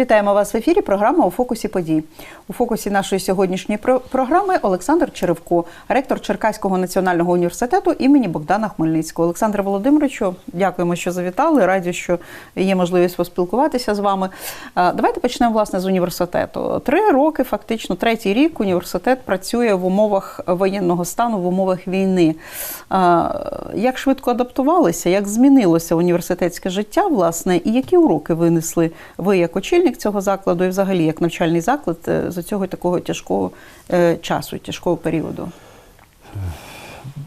Вітаємо вас в ефірі. Програма у фокусі подій. У фокусі нашої сьогоднішньої програми Олександр Черевко, ректор Черкаського національного університету імені Богдана Хмельницького. Олександре Володимировичу, дякуємо, що завітали. Раді, що є можливість поспілкуватися з вами. Давайте почнемо власне з університету. Три роки, фактично, третій рік університет працює в умовах воєнного стану, в умовах війни. Як швидко адаптувалися, як змінилося університетське життя, власне, і які уроки винесли ви як очільник цього закладу, і взагалі як навчальний заклад е, з цього такого тяжкого е, часу, тяжкого періоду?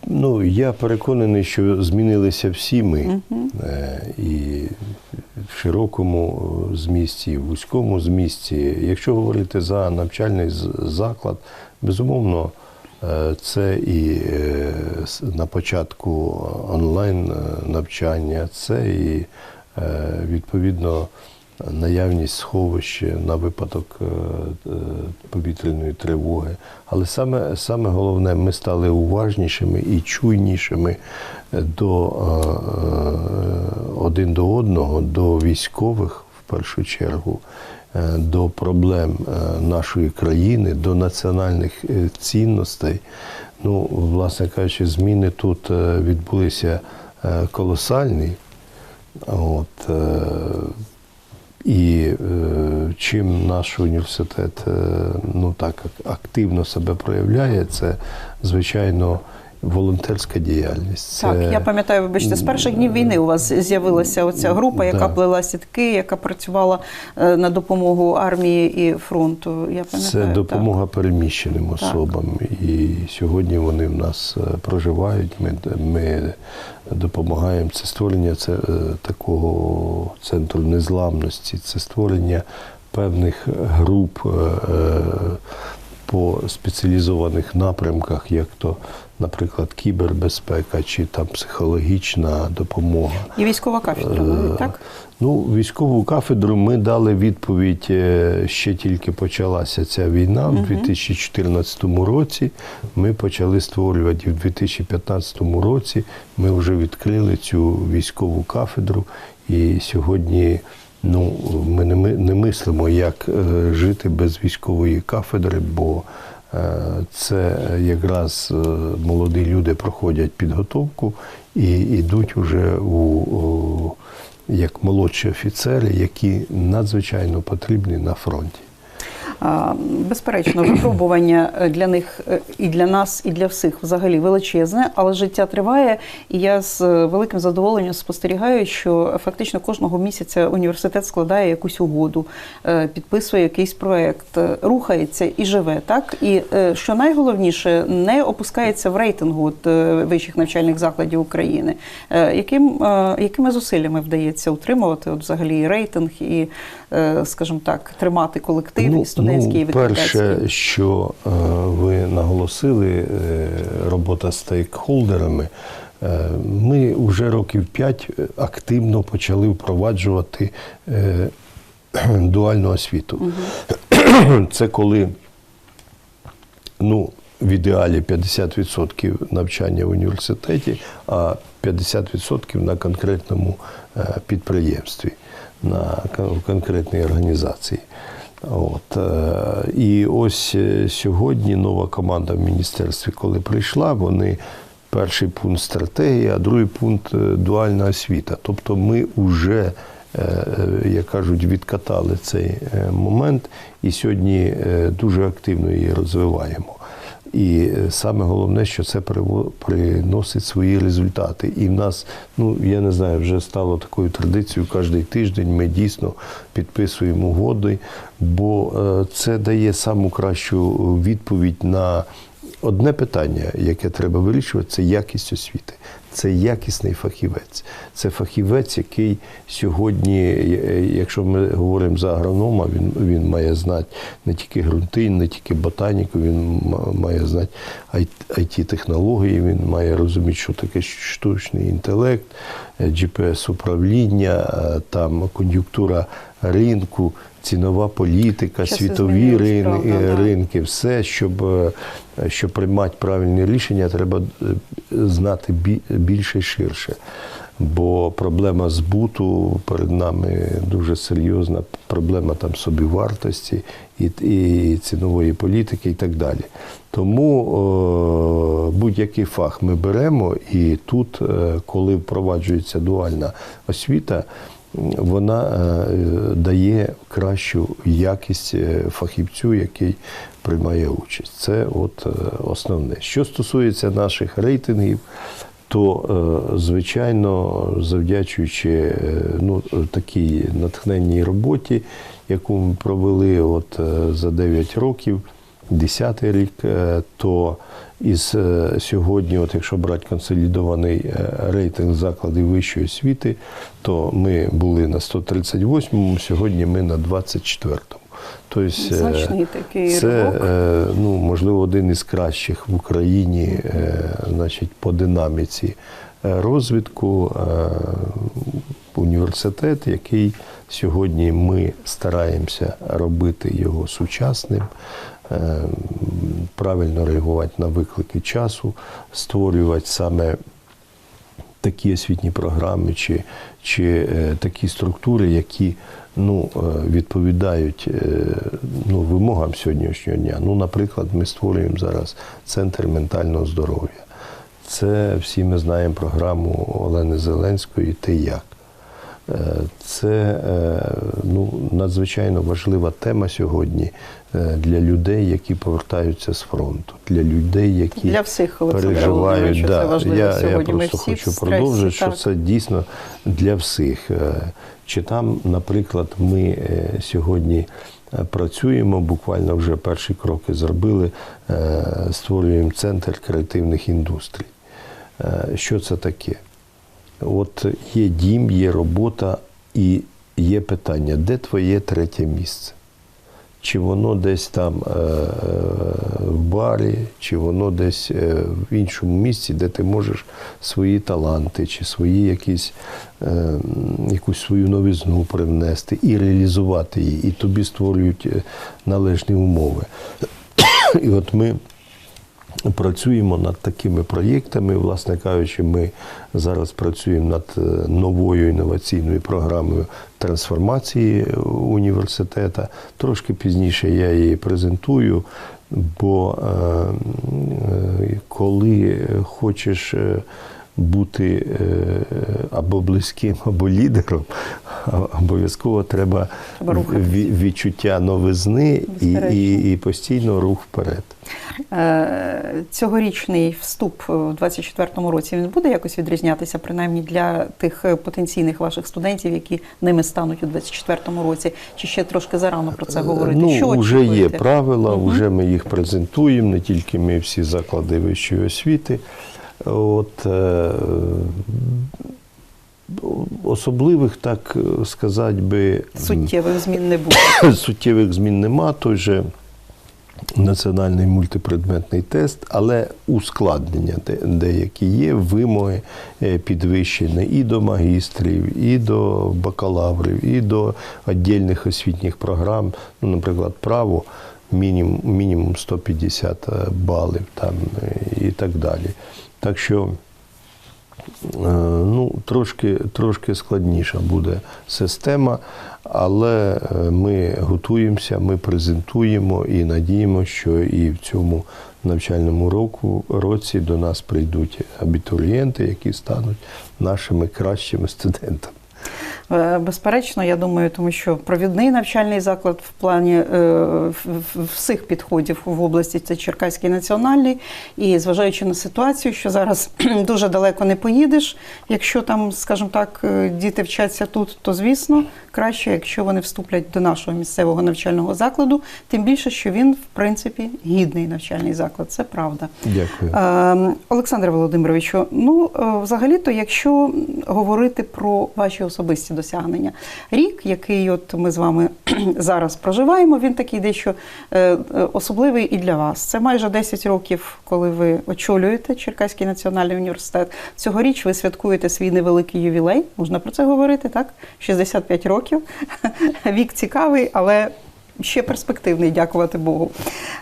Ну, я переконаний, що змінилися всі ми Е, і в широкому змісті, і в вузькому змісті. Якщо говорити за навчальний заклад, безумовно, це і на початку онлайн навчання, це і відповідно наявність сховища на випадок е, е, повітряної тривоги. Але саме, саме головне, ми стали уважнішими і чуйнішими до е, один до одного, до військових в першу чергу. До проблем нашої країни, до національних цінностей. Ну, власне кажучи, зміни тут відбулися колосальні. От, і е, чим наш університет е, ну так активно себе проявляє, це звичайно волонтерська діяльність. Це, Так, я пам'ятаю, вибачте, з перших днів війни у вас з'явилася оця група, яка Да. плела сітки, яка працювала е, на допомогу армії і фронту. Я пам'ятаю. Це так. допомога переміщеним особам. І сьогодні вони в нас е, проживають. Ми, ми допомагаємо. Це створення це, е, такого центру незламності, це створення певних груп е, по спеціалізованих напрямках, як то, наприклад, кібербезпека чи там психологічна допомога. І військова кафедра, навіть, так? Ну, військову кафедру ми дали відповідь е, ще тільки почалася ця війна. У 2014 році ми почали створювати. І в 2015 році ми вже відкрили цю військову кафедру. І сьогодні ну, ми не, не мислимо, як е, жити без військової кафедри, бо е, це якраз е, молоді люди проходять підготовку і йдуть уже у як молодші офіцери, які надзвичайно потрібні на фронті. Безперечно, випробування е, для них е, і для нас, і для всіх взагалі величезне, але життя триває. І я з е, великим задоволенням спостерігаю, що фактично кожного місяця університет складає якусь угоду, підписує якийсь проект, рухається і живе. Так і що найголовніше, не опускається в рейтингу от, вищих навчальних закладів України. Яким, якими зусиллями вдається утримувати от взагалі і рейтинг і, скажімо так, тримати колектив і студентський і ну, перше, що е, ви наголосили, е, робота з стейкхолдерами. Е, Ми вже років п'ять активно почали впроваджувати е, дуальну освіту. Це коли ну, в ідеалі 50% навчання в університеті, а 50% на конкретному е, підприємстві, на конкретній організації. От. е, І ось е, сьогодні нова команда в міністерстві, коли прийшла, вони перший пункт стратегія, а другий пункт е, дуальна освіта. Тобто ми вже як кажуть, відкатали цей момент і сьогодні дуже активно її розвиваємо. І е, саме головне, що це приносить свої результати. І в нас, ну я не знаю, вже стало такою традицією. Кожний тиждень ми дійсно підписуємо угоди, бо е, це дає саму кращу відповідь на одне питання, яке треба вирішувати, це якість освіти. Це якісний фахівець. Це фахівець, який сьогодні, е, якщо ми говоримо за агронома, він, він має знати не тільки ґрунти, не тільки ботаніку, він має знати IT-технології, він має розуміти, що таке штучний інтелект, е, GPS-управління, е, там кон'юнктура ринку, цінова політика, Часи світові рин- да. ринки, все, щоб, е, щоб приймати правильні рішення, треба е, знати більше і ширше. бо проблема збуту перед нами дуже серйозна, проблема там собівартості і, і цінової політики і так далі. Тому будь-який фах ми беремо, і тут, е, коли впроваджується дуальна освіта, вона е, дає кращу якість е, фахівцю, який приймає участь. Це от е, основне. Що стосується наших рейтингів, то, звичайно, завдячуючи ну, такій натхненній роботі, яку ми провели от за 9 років, 10 рік, е, то із е, сьогодні, от якщо брати консолідований е, рейтинг закладів вищої освіти, то ми були на 138-му, сьогодні ми на 24-му. Тобто, Значний такий це ривок. ну, можливо один із кращих в Україні значить, по динаміці розвитку університет, який сьогодні ми стараємося робити його сучасним, правильно реагувати на виклики часу, створювати саме такі освітні програми чи, чи е, такі структури, які ну, е, відповідають е, ну, вимогам сьогоднішнього дня. Ну, наприклад, ми створюємо зараз центр ментального здоров'я. Це всі ми знаємо програму Олени Зеленської Ти як. Е, Це е, ну, надзвичайно важлива тема сьогодні е, для людей, які повертаються з фронту, для людей, які Для всіх, переживають. Володимировичу, це важливо я, сьогодні. Я Ми просто всі хочу стресі, продовжити, що так. це дійсно для всіх. Е, Чи там, наприклад, ми е, сьогодні е, працюємо, буквально вже перші кроки зробили, е, створюємо центр креативних індустрій. Е, Що це таке? От є дім, є робота і є питання, де твоє третє місце? Чи воно десь там е, е, в барі, чи воно десь е, в іншому місці, де ти можеш свої таланти, чи свої якісь, якусь свою новизну привнести і реалізувати її, і тобі створюють належні умови. І от ми працюємо над такими проєктами. Власне кажучи, ми зараз працюємо над новою інноваційною програмою трансформації університету. Трошки пізніше я її презентую, бо е, е, коли хочеш е, бути або близьким, або лідером, обов'язково треба Треба відчуття новизни і, і, і постійно рух вперед. Е, Цьогорічний вступ в 24-му році він буде якось відрізнятися, принаймні для тих е, потенційних ваших студентів, які ними стануть у 24-му році, чи ще трошки зарано про це говорити? Ну, що вже є правила, Мгм. вже ми їх презентуємо, не тільки ми, всі заклади вищої освіти. От, е, особливих, так сказати би, Суттєвих змін не буде. суттєвих змін нема. Той же національний мультипредметний тест, але ускладнення деякі є, вимоги е, підвищені і до магістрів, і до бакалаврів, і до віддільних освітніх програм. Ну, наприклад, право мінімум, мінімум 150 балів там, е, і так далі. Так що Е, Ну, трошки, трошки складніша буде система, але е, ми готуємося, ми презентуємо і надіємо, що і в цьому навчальному року, році до нас прийдуть абітурієнти, які стануть нашими кращими студентами. Е, Безперечно, я думаю, тому що провідний навчальний заклад в плані е, всіх підходів в області це Черкаський національний. І зважаючи на ситуацію, що зараз дуже далеко не поїдеш, якщо там, скажімо так, е, діти вчаться тут, то звісно краще, якщо вони вступлять до нашого місцевого навчального закладу, тим більше, що він, в принципі, гідний навчальний заклад. Це правда. Дякую. Олександре Володимировичу, ну взагалі-то, якщо говорити про ваші особисті досягнення, рік, який от ми з вами зараз проживаємо, він такий дещо е, е, особливий і для вас. Це майже 10 років, коли ви очолюєте Черкаський національний університет. Цьогоріч ви святкуєте свій невеликий ювілей. Можна про це говорити, так? 65 років. Вік цікавий, але ще перспективний, дякувати Богу.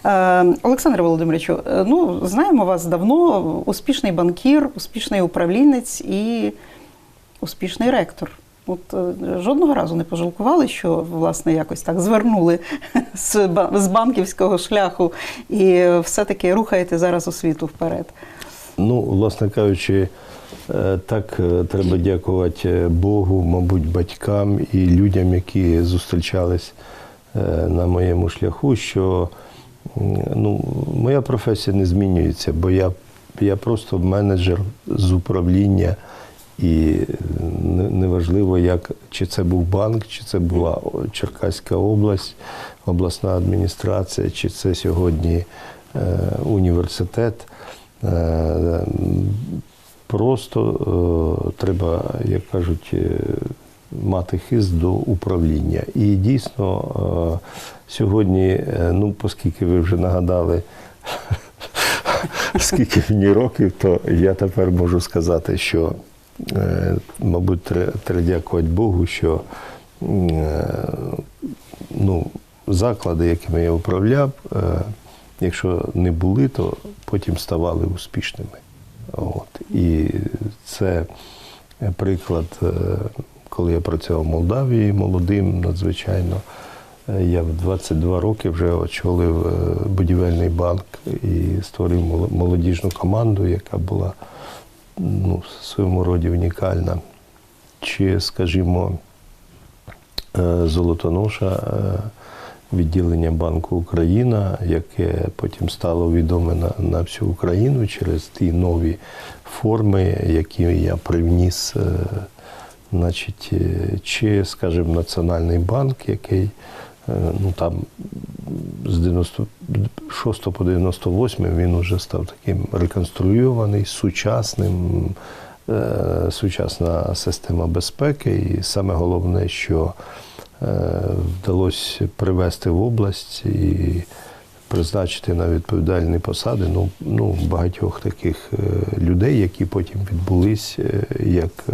Е, Олександре Володимировичу, ну знаємо вас давно, успішний банкір, успішний управлінець і успішний ректор. От е, жодного разу не пожалкували, що власне якось так звернули з, банківського шляху і все-таки рухаєте зараз освіту вперед. Ну, власне кажучи, е, так е, треба дякувати Богу, мабуть, батькам і людям, які зустрічались на моєму шляху, що ну, моя професія не змінюється, бо я, я просто менеджер з управління. І неважливо, як, чи це був банк, чи це була Черкаська область, обласна адміністрація, чи це сьогодні е, університет. Е, Просто е, треба, як кажуть, мати хист до управління. І дійсно сьогодні, ну, оскільки ви вже нагадали, скільки мені років, то я тепер можу сказати, що, мабуть, треба дякувати Богу, що е, ну, заклади, якими я управляв, е, якщо не були, то потім ставали успішними. От. І це приклад, е, коли я працював в Молдавії молодим, надзвичайно. Е, Я в 22 роки вже очолив е, будівельний банк і створив молодіжну команду, яка була ну, в своєму роді унікальна. Чи, скажімо, е, Золотоноша, е, відділення Банку Україна, яке потім стало відоме на, на всю Україну через ті нові форми, які я привніс. е, Значить, чи, скажімо, Національний банк, який ну, там з 96 по 98 він вже став таким реконструйований, сучасним, е, сучасна система безпеки. І саме головне, що е, вдалося привести в область і призначити на відповідальні посади ну, ну, багатьох таких е, людей, які потім відбулись е, як е,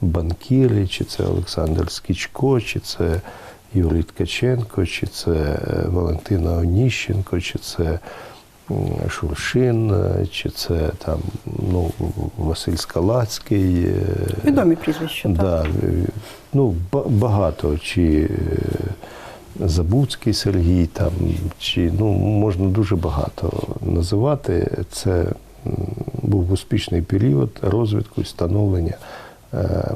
банкіри, чи це Олександр Скічко, чи це Юрій Ткаченко, чи це е, Валентина Оніщенко, чи це Шуршин, е, чи це там ну, Василь Скалацький. е, Відомі прізвища. Да, ну, багато. Чи Забуцький Сергій, там, чи ну, можна дуже багато називати. Це був успішний період розвитку і становлення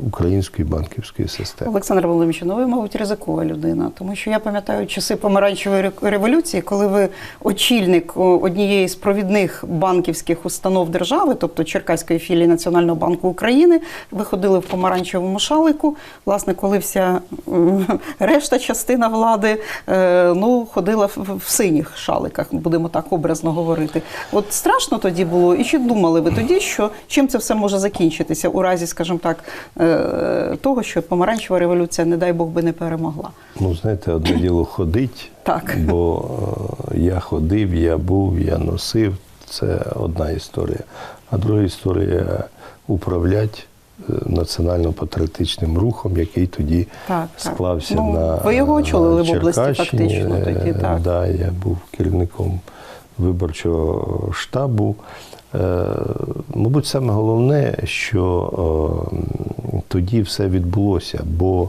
української банківської системи. Олександр Володимирович, ну ви, мабуть, ризикова людина, тому що я пам'ятаю часи помаранчевої ре- революції, коли ви очільник однієї з провідних банківських установ держави, тобто Черкаської філії Національного банку України, ви ходили в помаранчевому шалику. Власне, коли вся решта частина влади е, ну, ходила в, синіх шаликах, будемо так образно говорити. От страшно тоді було, і чи думали ви тоді, що чим це все може закінчитися у разі, скажімо так, е, того, що помаранчева революція, не дай Бог би не перемогла. Ну, знаєте, одне діло ходить, Так. бо е, я ходив, я був, я носив. Це одна історія. А друга історія управляти е, національно-патріотичним рухом, який тоді Так, так. склався Ну, на ви його очолили в області фактично тоді, Е, так. Да, я був керівником виборчого штабу. Е, Мабуть, саме головне, що е, тоді все відбулося, бо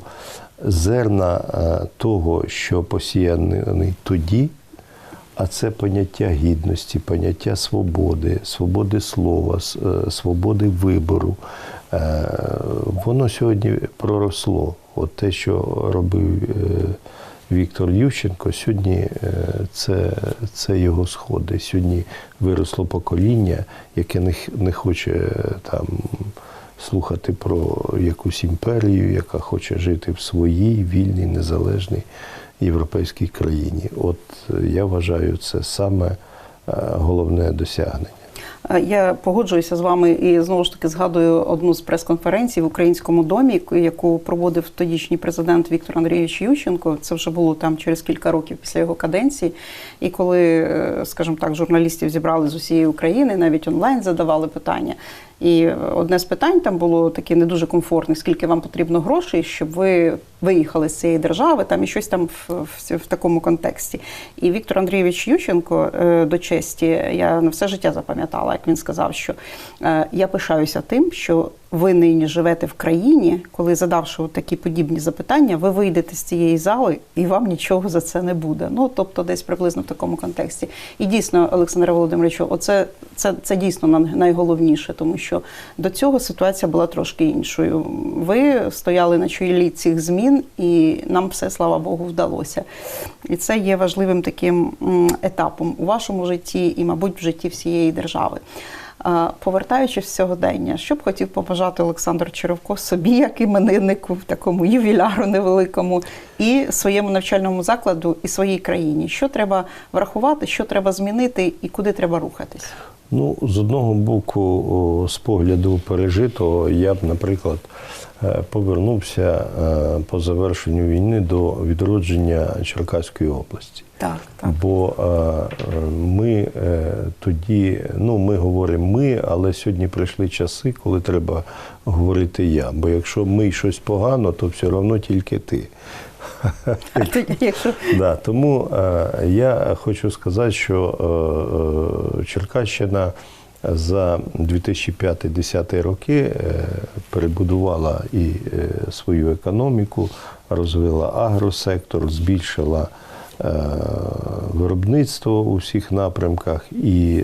зерна е, того, що посіяний тоді, а це поняття гідності, поняття свободи, свободи слова, свободи вибору. Воно сьогодні проросло. От те, що робив Віктор Ющенко, сьогодні е, це, це його сходи. Сьогодні виросло покоління, яке не, не хоче е, там слухати про якусь імперію, яка хоче жити в своїй вільній, незалежній європейській країні. От е, я вважаю, це саме головне досягнення. Е, Я погоджуюся з вами і знову ж таки згадую одну з прес-конференцій в українському домі, яку- проводив тодішній президент Віктор Андрійович Ющенко. Це вже було там через кілька років після його каденції. І коли, е, скажімо так, журналістів зібрали з усієї України, навіть онлайн задавали питання. І одне з питань там було таке не дуже комфортне, скільки вам потрібно грошей, щоб ви виїхали з цієї держави, там і щось там в, в, в такому контексті. І Віктор Андрійович Ющенко е, до честі, я на все життя запам'ятала, як він сказав, що е, я пишаюся тим, що ви нині живете в країні, коли задавши такі подібні запитання, ви вийдете з цієї зали і вам нічого за це не буде. Ну тобто, десь приблизно в такому контексті. І дійсно, Олександре Володимировичу, оце це, це дійсно найголовніше, тому що до цього ситуація була трошки іншою. Ви стояли на чолі цих змін, і нам все слава Богу вдалося. І це є важливим таким етапом у вашому житті і, мабуть, в житті всієї держави. Повертаючись в сьогодення, що б хотів побажати Олександр Черевко собі, як імениннику, такому ювіляру невеликому, і своєму навчальному закладу, і своїй країні. Що треба врахувати, що треба змінити і куди треба рухатись? Ну, з одного боку, з погляду пережитого, я б, наприклад, е, повернувся е, по завершенню війни до відродження Черкаської області. Так, так. Бо е, ми тоді, ну ми говоримо ми, але сьогодні прийшли часи, коли треба говорити я. Бо якщо ми щось погано, то все одно тільки ти. Да, тому е, я хочу сказати, що е, е, Черкащина за 2005-2010 роки перебудувала і свою економіку, розвила агросектор, збільшила виробництво у всіх напрямках, і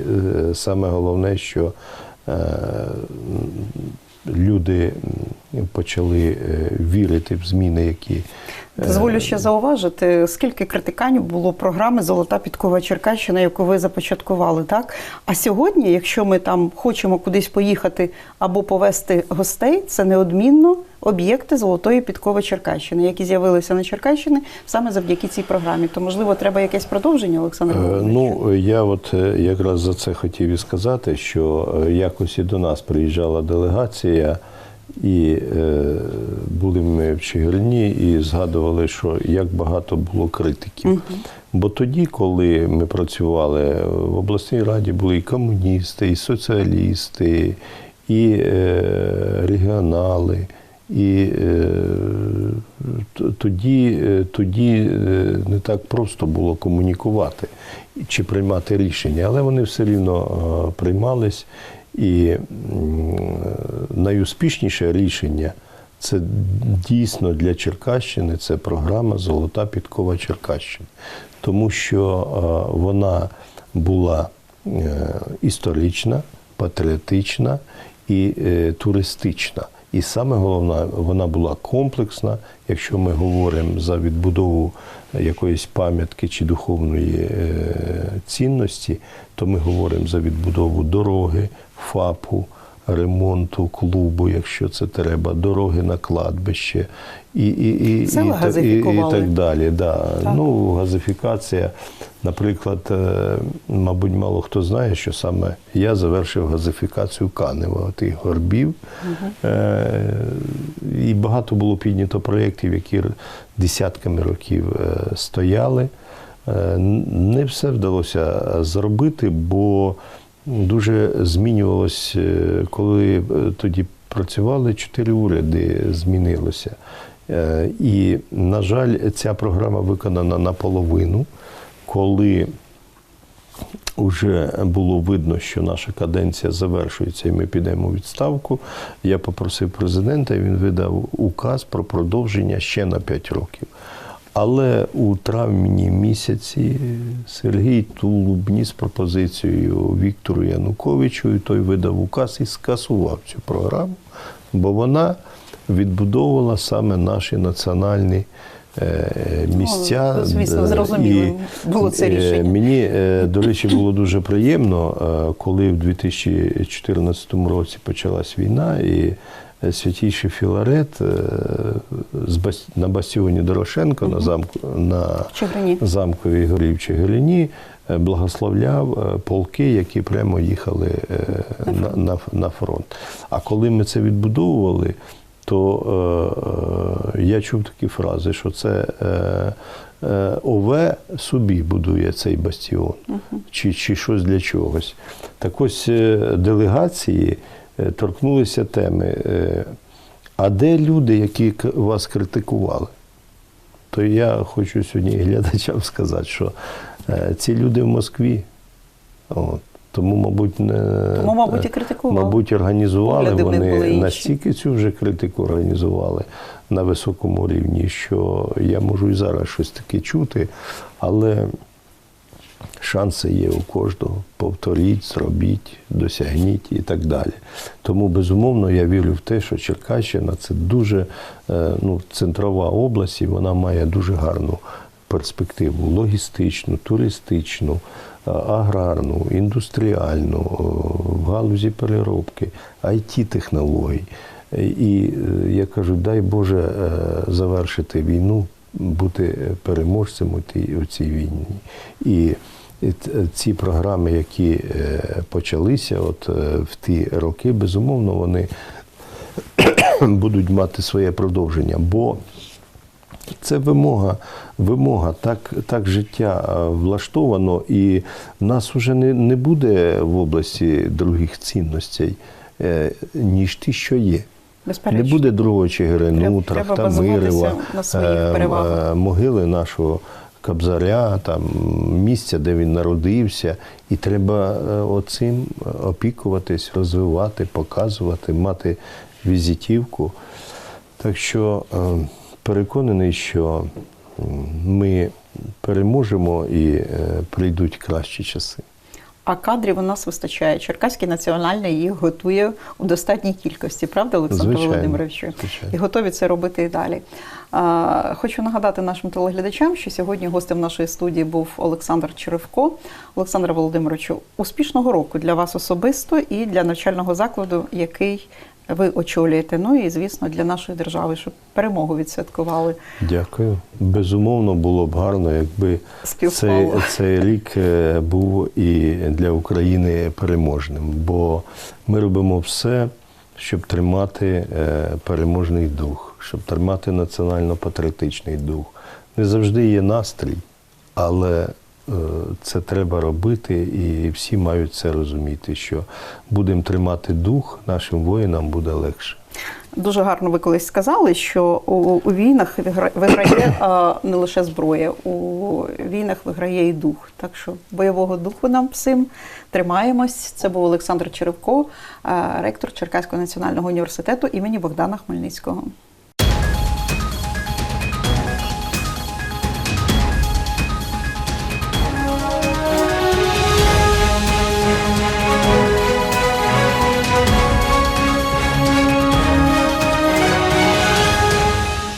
саме головне, що люди почали е, вірити в зміни, які е, Дозволю ще зауважити, скільки критиканів було програми Золота підкова Черкащина, яку ви започаткували, так? А сьогодні, якщо ми там хочемо кудись поїхати або повести гостей, це неодмінно об'єкти Золотої підкови Черкащини, які з'явилися на Черкащині саме завдяки цій програмі. То можливо треба якесь продовження, Олександр Е, Ну, я от е, якраз за це хотів і сказати, що е, якось і до нас приїжджала делегація, і е, були ми в Чигирині і згадували, що як багато було критиків. Бо тоді, коли ми працювали в обласній раді, були і комуністи, і соціалісти, і е, регіонали. І е, тоді, е, тоді е, не так просто було комунікувати чи приймати рішення, але вони все рівно приймались. І найуспішніше рішення це дійсно для Черкащини це програма Золота підкова Черкащини, тому що вона була історична, патріотична і туристична. І саме головне, вона була комплексна. Якщо ми говоримо за відбудову якоїсь пам'ятки чи духовної е, цінності, то ми говоримо за відбудову дороги, ФАПу, ремонту клубу, якщо це треба, дороги на кладбище і, і, і, і, і, і так далі. Да. Так. Ну, газифікація, наприклад, е, мабуть, мало хто знає, що саме я завершив газифікацію Канева, тих горбів. Е, І багато було піднято проєктів, які десятками років е, стояли. Не все вдалося зробити, бо дуже змінювалось, коли тоді працювали, чотири уряди змінилося. І, на жаль, ця програма виконана наполовину, коли вже було видно, що наша каденція завершується і ми підемо у відставку. Я попросив президента, і він видав указ про продовження ще на 5 років. Але у травні місяці Сергій Тулуб ніс пропозицією Віктору Януковичу, і той видав указ і скасував цю програму, бо вона відбудовувала саме наші національні місця. Ну, звісно, Е, зрозуміло було це е, рішення. Мені, е, до речі, було дуже приємно, е, коли в 2014 році почалась війна, і е, святійший Філарет е, на бастіоні Дорошенко на замку на Чигирині. замковій горі в Чигирині е, благословляв е, полки, які прямо їхали е, на, на, на фронт. А коли ми це відбудовували, то е, е, я чув такі фрази, що це е, е, ОВ собі будує цей бастіон, чи, чи щось для чогось. Так ось е, делегації е, торкнулися теми. е, А де люди, які вас критикували? То я хочу сьогодні глядачам сказати, що е, ці люди в Москві. От. Тому, мабуть, не Тому, мабуть, і критикував. Мабуть, організували були вони настільки цю вже критику організували на високому рівні, що я можу і зараз щось таке чути, але шанси є у кожного. Повторіть, зробіть, досягніть і так далі. Тому, безумовно, я вірю в те, що Черкащина це дуже е, ну, центрова область, і вона має дуже гарну перспективу логістичну, туристичну, аграрну, індустріальну, е, в галузі переробки, it технологій І е, я кажу, дай Боже е, завершити війну, бути переможцем у цій війні. І ці програми, які почалися от в ті роки, безумовно, вони будуть мати своє продовження. Бо це вимога, вимога, так, так життя е, влаштовано, і в нас вже не, не буде в області других цінностей, е, ніж ті, що є. Безперечно. Не буде другого Чигирину, Трахтамирова, на е, могили нашого Кобзаря, там місця, де він народився, і треба оцим опікуватись, розвивати, показувати, мати візитівку. Так що переконаний, що ми переможемо і е, прийдуть кращі часи. А кадрів у нас вистачає. Черкаський національний їх готує у достатній кількості, правда, Олександр Володимирович? І готові це робити і далі. А, хочу нагадати нашим телеглядачам, що сьогодні гостем нашої студії був Олександр Черевко. Олександр Володимировичу, успішного року для вас особисто і для навчального закладу, який ви очолюєте. Ну і звісно для нашої держави, щоб перемогу відсвяткували. Дякую. Безумовно, було б гарно, якби цей, цей рік е, був і для України переможним, бо ми робимо все, щоб тримати е, переможний дух, щоб тримати національно-патріотичний дух. Не завжди є настрій, але це треба робити, і всі мають це розуміти, що будемо тримати дух, нашим воїнам буде легше. Дуже гарно ви колись сказали, що у, у війнах виграє а, не лише зброя, у війнах виграє і дух. Так що бойового духу нам всім тримаємось. Це був Олександр Черевко, а, ректор Черкаського національного університету імені Богдана Хмельницького.